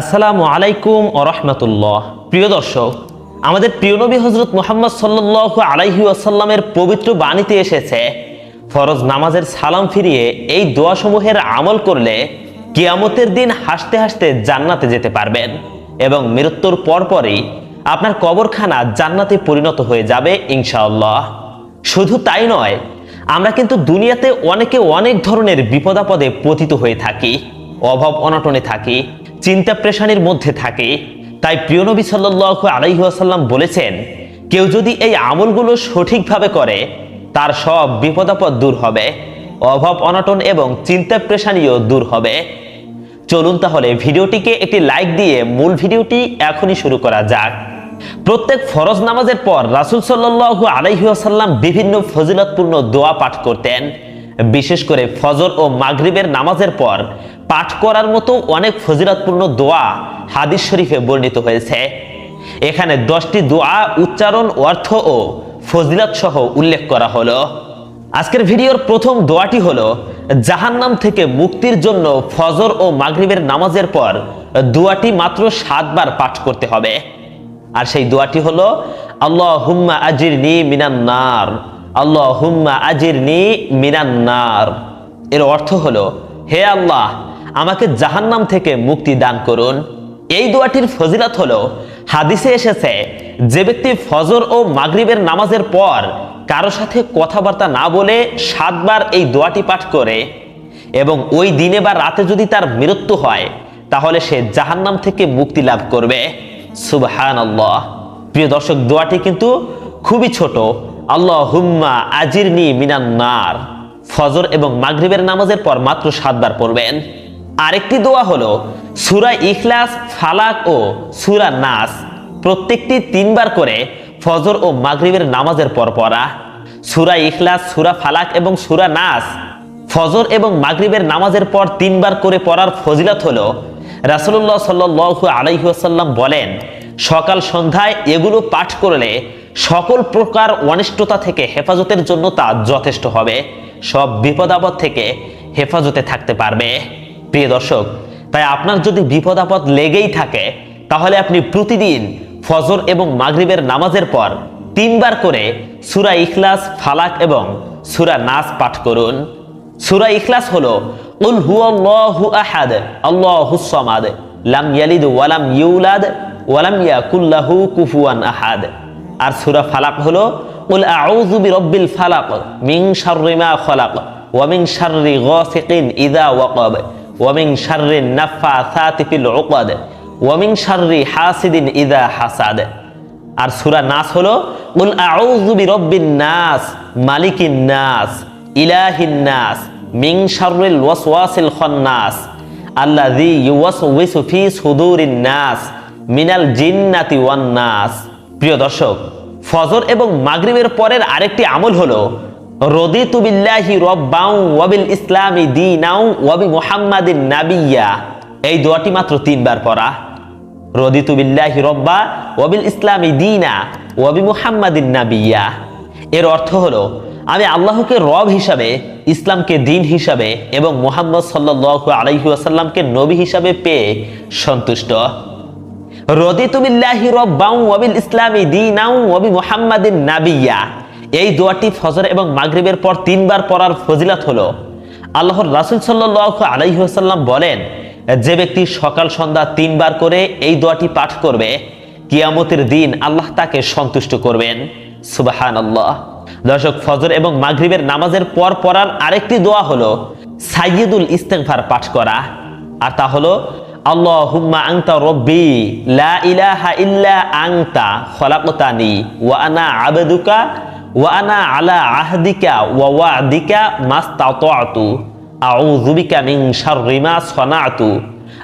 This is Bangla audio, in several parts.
আসসালামু আলাইকুম রহমতুল্লাহ। প্রিয় দর্শক, আমাদের প্রিয় নবী হজরত মোহাম্মদ সাল্লাহ আলাইহি আসাল্লামের পবিত্র বাণীতে এসেছে, ফরজ নামাজের সালাম ফিরিয়ে এই দোয়াসমূহের আমল করলে কিয়ামতের দিন হাসতে হাসতে জান্নাতে যেতে পারবেন এবং মৃত্যুর পরপরই আপনার কবরখানা জান্নাতে পরিণত হয়ে যাবে ইনশাআল্লাহ। শুধু তাই নয়, আমরা কিন্তু দুনিয়াতে অনেকে অনেক ধরনের বিপদাপদে পতিত হয়ে থাকি, অভাব অনটনে থাকি চিন্তা প্রেশানির মধ্যে থাকে। তাই প্রিয় নবী সাল্লাহ আলাইহাসাল্লাম বলেছেন, কেউ যদি এই আমলগুলো সঠিকভাবে করে, তার সব বিপদাপদ দূর হবে, অভাব অনটন এবং চিন্তা প্রেশানিও দূর হবে। চলুন তাহলে ভিডিওটিকে একটি লাইক দিয়ে মূল ভিডিওটি এখনই শুরু করা যাক। প্রত্যেক ফরজ নামাজের পর রাসুল সাল্লাহ আলাইহাসাল্লাম বিভিন্ন ফজিলতপূর্ণ দোয়া পাঠ করতেন। বিশেষ করে ফজর ও মাগরিবের নামাজের পর পাঠ করার মতো অনেক ফজিলতপূর্ণ দোয়া হাদিস শরীফে বর্ণিত হয়েছে। এখানে দশটি দোয়া উচ্চারণ, অর্থ ও ফজিলত সহ উল্লেখ করা হলো। আজকের ভিডিওর প্রথম দোয়াটি হলো, জাহান্নাম থেকে মুক্তির জন্য ফজর ও মাগরিবের নামাজের পর দোয়াটি মাত্র সাতবার পাঠ করতে হবে। আর সেই দোয়াটি হলো আল্লাহ হুম্মা আজির নি মিনান নার। আল্লাহ হুম্মা আজির নি মিনান নার। এর অর্থ হলো, হে আল্লাহ, আমাকে জাহান্নাম থেকে মুক্তি দান করুন। এই দোয়াটির ফজিলত হলো, হাদিসে এসেছে, যে ব্যক্তি ফজর ও মাগরিবের নামাজের পর কারও সাথে কথাবার্তা না বলে সাতবার এই দোয়াটি পাঠ করে এবং ওই দিনে বা রাতে যদি তার মৃত্যু হয়, তাহলে সে জাহান্নাম থেকে মুক্তি লাভ করবে। সুবহান আল্লাহ প্রিয় দর্শক, দোয়াটি কিন্তু খুবই ছোট। আল্লাহ হুম্মা আজিরনি মিনান নার। ফজর এবং মাগরিবের নামাজের পর মাত্র সাতবার পড়বেন। আরেকটি দোয়া হলো, সুরা ইখলাস, ফালাক ও সুরা নাস প্রত্যেকটি তিনবার করে ফজর ও মাগরিবের নামাজের পর পড়া। সুরা ইখলাস, সুরা ফালাক এবং সুরা নাস ফজর এবং মাগরিবের নামাজের পর তিনবার করে পড়ার ফজিলত হলো রাসুল্লাহ সাল্লু আলাইসাল্লাম বলেন, সকাল সন্ধ্যায় এগুলো পাঠ করলে সকল প্রকার অনিষ্টতা থেকে হেফাজতের জন্য তা যথেষ্ট হবে। সব বিপদ আপদ থেকে হেফাজতে থাকতে পারবে। প্রিয় দর্শক, তাই আপনার যদি বিপদ আপদ লেগেই থাকে, তাহলে আপনি প্রতিদিন ফজর এবং মাগরিবের নামাজের পর তিনবার করে সুরা ইখলাস, ফালাক এবং সুরা নাস পাঠ করুন। সুরা ইখলাস হলো, উল হুয়াল্লাহু আহাদ, আল্লাহুস সামাদ, লাম ইয়ালিদ ওয়ালাম ইউলাদ ওয়ালাম ইয়াকুল্লাহু কুফুয়ান আহাদ। আর সুরা ফালাক হলো, উল আউযু বিরাব্বিল ফালাক মিন শাররি মা খালাক ওয়া মিন শাররি গাসিকিন ইযা ওয়াকাব ওয়া মিন শাররি নাফাসাতি ফিল উকাদ ওয়া মিন শাররি হাসিদিন ইযা হাসাদ। আর সুরা নাস হলো, উল আউযু বিরাব্বিন নাস মালিকিন নাস ইলাহিন নাস মিং শাররিল ওয়াসওয়াসিল খান্নাস আল্লাযী ইউওয়াসউইসু ফি সুদুরিন নাস মিনাল জিন্নাতি ওয়ান নাস। প্রিয় দর্শক, ফজর এবং মাগরিবের পরের আরেকটি আমল হলো, রদিতু বিল্লাহি রব্বাউ ওয়াবিল ইসলামি দীনাউ ওয়াবি মুহাম্মাদিন নাবিয়্যা। এই দোয়াটি মাত্র তিনবার পড়া। রদি তুবিল্লাহি রব্বা ওয়াবিল ইসলামি দিনা ওয়াবি মুহাম্মাদিন নাবিয়্যা। এর অর্থ হলো, আমি আল্লাহকে রব হিসাবে, ইসলামকে দিন হিসাবে এবং মোহাম্মদ সাল্লাহ আলাইহি আসাল্লামকে নবী হিসাবে পেয়ে সন্তুষ্ট। রদিতুবিল্লাহি রব্বাউ এই দোয়াটি ফজর এবং মাগরিবের পর তিনবার পড়ার ফজিলত হলো। আল্লাহর রাসূল সাল্লাহ আলাইহি বলেন, যে ব্যক্তি সকাল, সন্ধ্যা তিনবার করে এই দোয়াটি পাঠ করবে, কিয়ামতের দিন আল্লাহ তাকে সন্তুষ্ট করবেন। সুবাহান আল্লাহ দর্শক, ফজর এবং মাগরিবের নামাজের পর পড়ার আরেকটি দোয়া হলো সাইয়দুল ইস্তেগফার পাঠ করা। আর তা হলো আল্লাহ হুম্মা আংতা রব্বি লা ইলাহা ইল্লা আংতা খলাকতানি ওয়া আনা আবেদুকা ওয়া আনা আলা আহদিকা ওয়া ওয়াদিকা মাস্তাতাতু আউযু বিকা মিন শাররি মা সানাতু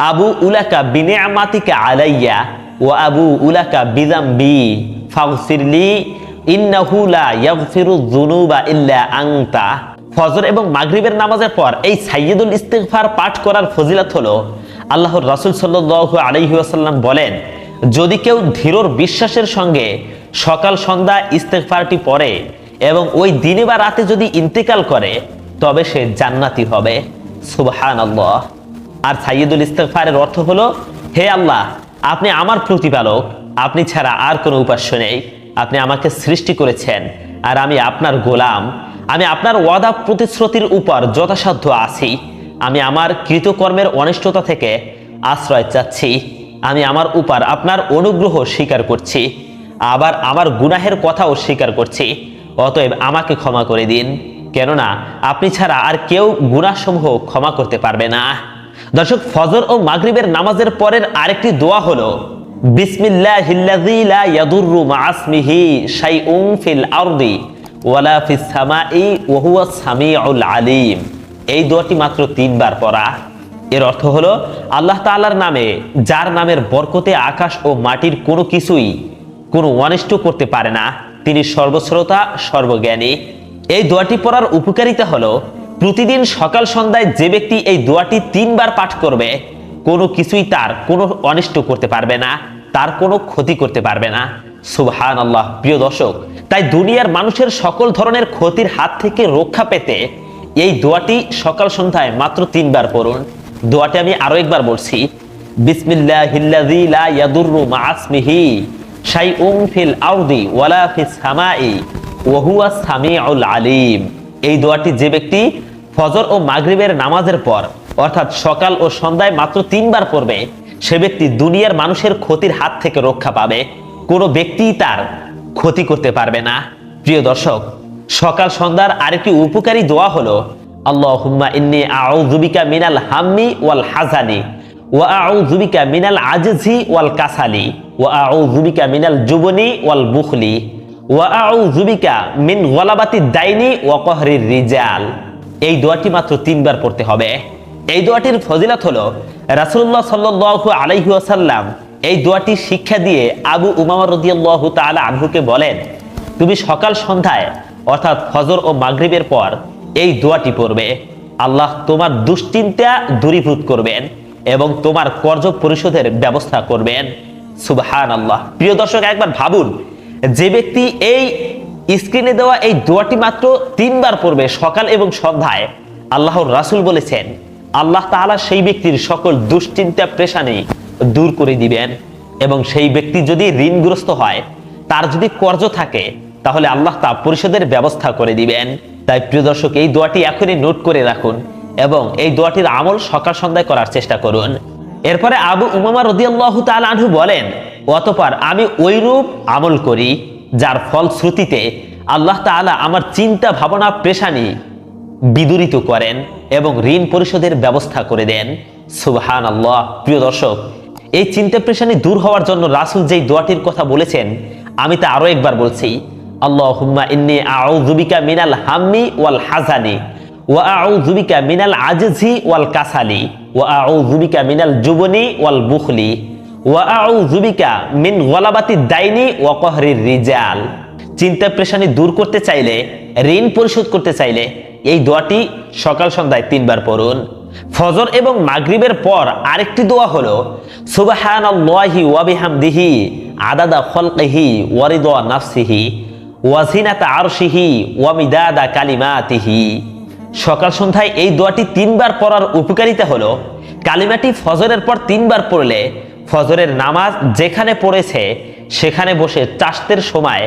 আবু উলাকা বিনিআমাতিকা আলাইয়া ওয়া আবু উলাকা বিযামবি ফাগফিরলি ইন্নাহু লা ইয়াগফিরু যুনুবা ইল্লা আনতা ফজর এবং মাগরিবের নামাজের পর এই সাইয়্যিদুল ইস্তিগফার পাঠ করার ফজিলত হলো আল্লাহর রাসূল সাল্লাল্লাহু আলাইহি ওয়াসাল্লাম বলেন, যদি কেউ ধীরর বিশ্বাসের সঙ্গে সকাল, সন্ধ্যা ইস্তেগফারটি পড়ে এবং ওই দিনে বা রাতে যদি ইন্তেকাল করে, তবে সে জান্নাতি হবে। সুবহানাল্লাহ। আর সাইয়দুল ইস্তেগফারের অর্থ হলো, হে আল্লাহ, আপনি আমার প্রতিপালক, আপনি ছাড়া আর কোনো উপাস্য নেই। আপনি আমাকে সৃষ্টি করেছেন, আর আমি আপনার গোলাম। আমি আপনার ওয়াদা প্রতিশ্রুতির উপর যথাসাধ্য আছি। আমি আমার কৃতকর্মের অনিষ্টতা থেকে আশ্রয় চাচ্ছি। আমি আমার উপর আপনার অনুগ্রহ স্বীকার করছি। আবার আমার গুনাহের কথাও স্বীকার করছি। অতএব আমাকে ক্ষমা করে দিন। কেননা আপনি ছাড়া আর কেউ গুনাহসমূহ ক্ষমা করতে পারবে না। দর্শক, ফজর ও মাগরিবের নামাজের পরের আরেকটি দোয়া হলো আলিম। এই দোয়াটি মাত্র তিনবার পড়া। এর অর্থ হলো, আল্লাহ তাআলার নামে, যার নামের বরকতে আকাশ ও মাটির কোনো কিছুই কোনো অনিষ্ট করতে পারে না, তিনি সর্বশ্রোতা, সর্বজ্ঞানী। এই দোয়াটি পড়ার উপকারিতা হলো, প্রতিদিন সকাল সন্ধ্যায় যে ব্যক্তি এই দোয়াটি তিনবার পাঠ করবে, কোনো কিছুই তার কোনো অনিষ্ট করতে পারবে না, তার কোনো ক্ষতি করতে পারবে না। সুবহান আল্লাহ প্রিয় দর্শক, তাই দুনিয়ার মানুষের সকল ধরনের ক্ষতির হাত থেকে রক্ষা পেতে এই দোয়াটি সকাল সন্ধ্যায় মাত্র তিনবার পড়ুন। দোয়াটি আমি আরও একবার বলছি। বিসমিল্লাহিল্লাযী লা ইয়াদুররু মা'আসমিহি শাইউন ফিল আরদি ওয়ালা ফিস সামাই ওয়া হুয়াস সামিউল আলিম। এই দোয়াটি যে ব্যক্তি ফজর ও মাগরিবের নামাজের পর অর্থাৎ সকাল ও সন্ধ্যায় মাত্র তিনবার পড়বে, সে ব্যক্তি দুনিয়ার মানুষের ক্ষতির হাত থেকে রক্ষা পাবে। কোনো ব্যক্তি তার ক্ষতি করতে পারবে না। প্রিয় দর্শক সকাল সন্ধ্যার আরেকটি উপকারী দোয়া হলো, আল্লাহুম্মা ইন্নী আউযুবিকা মিনাল হাম্মি ওয়াল হাজানি ওয়া আউযুবিকা মিনাল আজজি ওয়াল কাসালি, ওয়া আউযুবিকা মিনাল জুবনি ওয়াল বুখলি, ওয়া আউযুবিকা মিন গলাবাতি দাইনি ওয়া রিজাল। এই দোয়াটি মাত্র তিনবার পড়তে হবে। এই দোয়াটির ফজিলত হলো, রাসূলুল্লাহ সাল্লাল্লাহু আলাইহি ওয়াসাল্লাম এই দোয়াটি শিক্ষা দিয়ে আবু উমামা রাদিয়াল্লাহু তাআলা আনহুকে বলেন, তুমি সকাল সন্ধ্যায় অর্থাৎ ফজর ও মাগরিবের পর এই দোয়াটি পড়বে। আল্লাহ তোমার দুশ্চিন্তা দূরীভূত করবেন এবং তোমার কর্জ পরিশোধের ব্যবস্থা করবেন। সুবহান আল্লাহ প্রিয় দর্শক, একবার ভাবুন, যে ব্যক্তি এই স্ক্রিনে দেওয়া এই দোয়াটি মাত্র তিনবার পড়বে সকাল এবং সন্ধ্যায়, আল্লাহর রাসূল বলেছেন, আল্লাহ তাআলা সেই ব্যক্তির সকল দুশ্চিন্তা প্রেশানি দূর করে দিবেন এবং সেই ব্যক্তি যদি ঋণগ্রস্ত হয়, তার যদি কর্জ থাকে তাহলে আল্লাহ তা পরিশোধের ব্যবস্থা করে দিবেন। তাই প্রিয় দর্শক, এই দোয়াটি এখনই নোট করে রাখুন এবং এই দোয়াটির আমল সকাল সন্ধ্যায় করার চেষ্টা করুন। এরপরে আবু উমামা রদিয়াল্লাহু তাআলা আনহু বলেন, অতপর আমি ওইরূপ আমল করি, যার ফলশ্রুতিতে আল্লাহ তাআলা আমার চিন্তা, ভাবনা, পেশানি বিদুরিত করেন এবং ঋণ পরিশোধের ব্যবস্থা করে দেন। সুবহান আল্লাহ প্রিয় দর্শক, এই চিন্তা, পেশানি দূর হওয়ার জন্য রাসুল যেই দোয়াটির কথা বলেছেন, আমি তা আরও একবার বলছি। ওয়াল হাজানি ওয়া মিনাল ওয়াল কাসালি মিনাল ওয়াল ওয়া মিন রিজাল। চিন্তা প্রেশানি দূর করতে চাইলে, ঋণ পরিশোধ করতে চাইলে এই দোয়াটি সকাল সন্ধ্যায় তিনবার পড়ুন। ফজর এবং মাগরিবের পর আরেকটি দোয়া হলো, সুবহানাল্লাহি ওয়া আদাদা খলকিহি ওয়া রিদা নাফসিহি। আরশিহি সকাল সন্ধ্যায় এই দোয়াটি তিনবার পড়ার উপকারিতা হলো, কালিমাটি ফজরের পর তিনবার পড়লে ফজরের নামাজ যেখানে পড়েছে, সেখানে বসে চাষতের সময়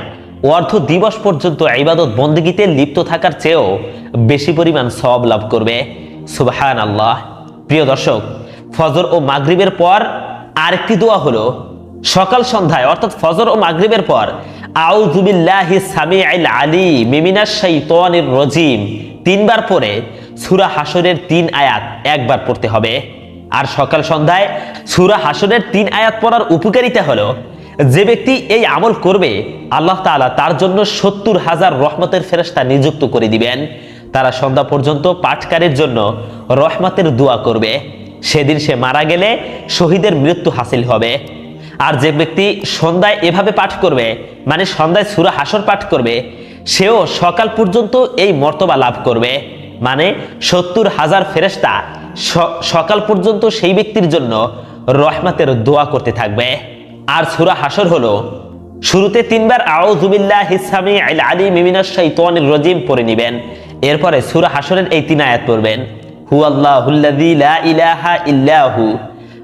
অর্ধ দিবস পর্যন্ত ইবাদত বন্দগিতে লিপ্ত থাকার চেয়েও বেশি পরিমাণ সব লাভ করবে। সুবহান আল্লাহ প্রিয় দর্শক, ফজর ও মাগরিবের পর আরেকটি দোয়া হলো, সকাল সন্ধ্যায়, অর্থাৎ ফজর ও মাগরিবের পর আউযুবিল্লাহি সামিউল আলী মিমিনাশ শাইতানির রজিম। তিনবার পরে সূরা হাসরের তিন আয়াত একবার পড়তে হবে। আর সকাল সন্ধ্যায় সূরা হাসরের তিন আয়াত পড়ার উপকারিতা হলো, যে ব্যক্তি এই আমল করবে, আল্লাহ তাআলা তার জন্য সত্তর হাজার রহমতের ফেরেশতা নিযুক্ত করে দিবেন। তারা সন্ধ্যা পর্যন্ত পাঠকারের জন্য রহমতের দোয়া করবে। সেদিন সে মারা গেলে শহীদের মৃত্যু হাসিল হবে। আর যে ব্যক্তি সন্ধ্যায় এভাবে পাঠ করবে মানে সন্ধ্যায় সুরা হাসর পাঠ করবে, সেও সকাল পর্যন্ত এই মর্তবা লাভ করবে। মানে সত্তর হাজার ফেরেস্তা সকাল পর্যন্ত সেই ব্যক্তির জন্য রহমতের দোয়া করতে থাকবে। আর সুরা হাসর হলো, শুরুতে তিনবার আউযুবিল্লাহ হিসামি আল আলী মিমিনাশ শাইতানির রজিম পড়ে নেবেন। এরপরে সুরা হাসরের এই তিন আয়াত পড়বেন হু আল্লাহুল্লাযী লা ইলাহা ইল্লাহু।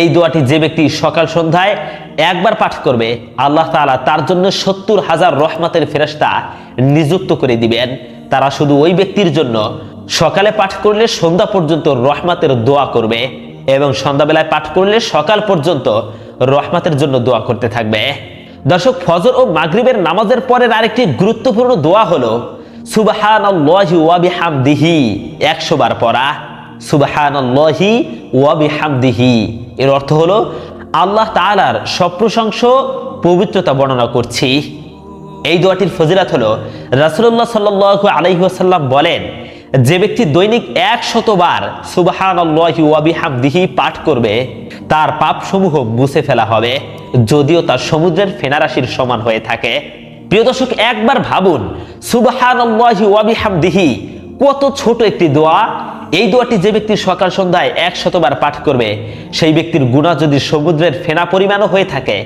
এই দোয়াটি যে ব্যক্তি সকাল সন্ধ্যায় একবার পাঠ করবে, আল্লাহ তাআলা তার জন্য সত্তর হাজার রহমতের ফেরেশতা নিযুক্ত করে দিবেন। তারা শুধু ওই ব্যক্তির জন্য সকালে পাঠ করলে সন্ধ্যা পর্যন্ত রহমতের দোয়া করবে এবং সন্ধ্যাবেলায় পাঠ করলে সকাল পর্যন্ত রহমতের জন্য দোয়া করতে থাকবে। দর্শক, ফজর ও মাগরিবের নামাজের পরের আরেকটি গুরুত্বপূর্ণ দোয়া হলো বিহামদিহি 100 বার পড়া। সুবহানাল্লাহি ওয়া বিহামদিহি। এর অর্থ হলো, আল্লাহ তাআলার সব প্রশংস পবিত্রতা বর্ণনা করছি। এই দোয়াটির ফজিলাত হলো রাসুল্লাহ সাল্লাল্লাহু আলাইহি ওয়াসাল্লাম বলেন, যে ব্যক্তি দৈনিক এক শতবার সুবহানাল্লাহি ওয়া বিহামদিহি পাঠ করবে, তার পাপসমূহ মুছে ফেলা হবে, যদিও তার সমুদ্রের ফেনারাশির সমান হয়ে থাকে। প্রিয় দর্শক, একবার ভাবুন, সুবহানাল্লাহি ওয়া বিহামদিহি কত ছোট একটি দোয়া? এই দোয়াটি যে ব্যক্তি সকাল সন্ধ্যায় এক শতবার পাঠ করবে, সেই ব্যক্তির গুণা যদি সমুদ্রের ফেনা পরিমাণও হয়ে থাকে,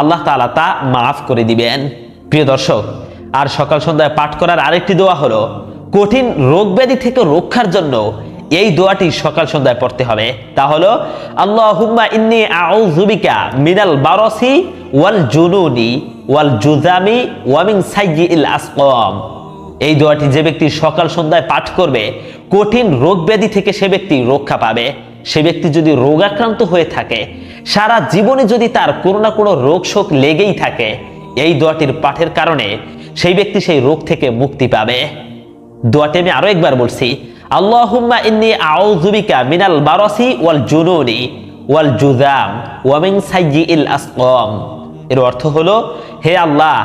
আল্লাহ তাআলা তা মাফ করে দিবেন। প্রিয় দর্শক, আর সকাল সন্ধ্যায় পাঠ করার আরেকটি দোয়া হলো, কঠিন রোগ ব্যাধি থেকে রক্ষার জন্য এই দোয়াটি সকাল সন্ধ্যায় পড়তে হবে। তা হলো, আল্লাহুম্মা ইন্নী আউযুবিকা মিনাল বারসি ওয়াল জুনুনি ওয়াল জুজামি ওয়া মিন সাইয়্যিল আসকাম। এই দোয়াটি যে ব্যক্তি সকাল সন্ধ্যায় পাঠ করবে, কঠিন রোগ ব্যাধি থেকে সে ব্যক্তি রক্ষা পাবে। সে ব্যক্তি যদি রোগাক্রান্ত হয়ে থাকে, সারা জীবনে যদি তার কোনো না কোনো রোগ শোক লেগেই থাকে, এই দোয়াটির পাঠের কারণে সেই ব্যক্তি সেই রোগ থেকে মুক্তি পাবে। দোয়াটি আমি আরও একবার বলছি, আল্লাহুম্মা ইন্নী আউযুবিকা মিনাল বারাসি ওয়াল জুনুনি ওয়াল জুজাম ওয়া মিন সাইয়্যিল আসকাম। এর অর্থ হলো, হে আল্লাহ,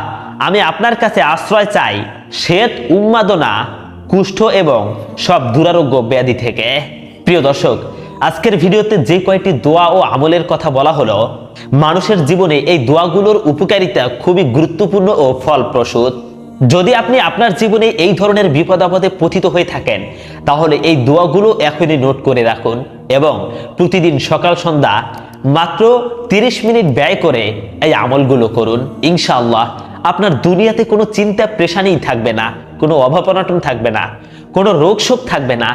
আমি আপনার কাছে আশ্রয় চাই শ্বেত উন্মাদনা, কুষ্ঠ এবং সব দুরারোগ্য ব্যাধি থেকে। প্রিয় দর্শক, আজকের ভিডিওতে যে কয়টি দোয়া ও আমলের কথা বলা হলো, মানুষের জীবনে এই দোয়াগুলোর উপকারিতা খুবই গুরুত্বপূর্ণ ও ফলপ্রসূ। যদি আপনি আপনার জীবনে এই ধরনের বিপদ আপদে পতিত হয়ে থাকেন, তাহলে এই দোয়াগুলো এখনই নোট করে রাখুন এবং প্রতিদিন সকাল, সন্ধ্যা মাত্র 30 মিনিট ব্যয় করে এই আমলগুলো করুন। ইনশাআল্লাহ আপনার দুনিয়াতে কোনো চিন্তা প্রেশানিই থাকবে না, কোনো অভাব অনাটন থাকবে না, কোনো রোগ শোক থাকবে না।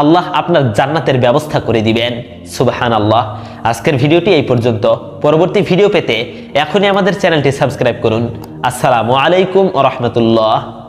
আল্লাহ আপনার জান্নাতের ব্যবস্থা করে দিবেন। সুবাহান আল্লাহ আজকের ভিডিওটি এই পর্যন্ত। পরবর্তী ভিডিও পেতে এখনই আমাদের চ্যানেলটি সাবস্ক্রাইব করুন। আসসালামু আলাইকুম রহমতুল্লাহ।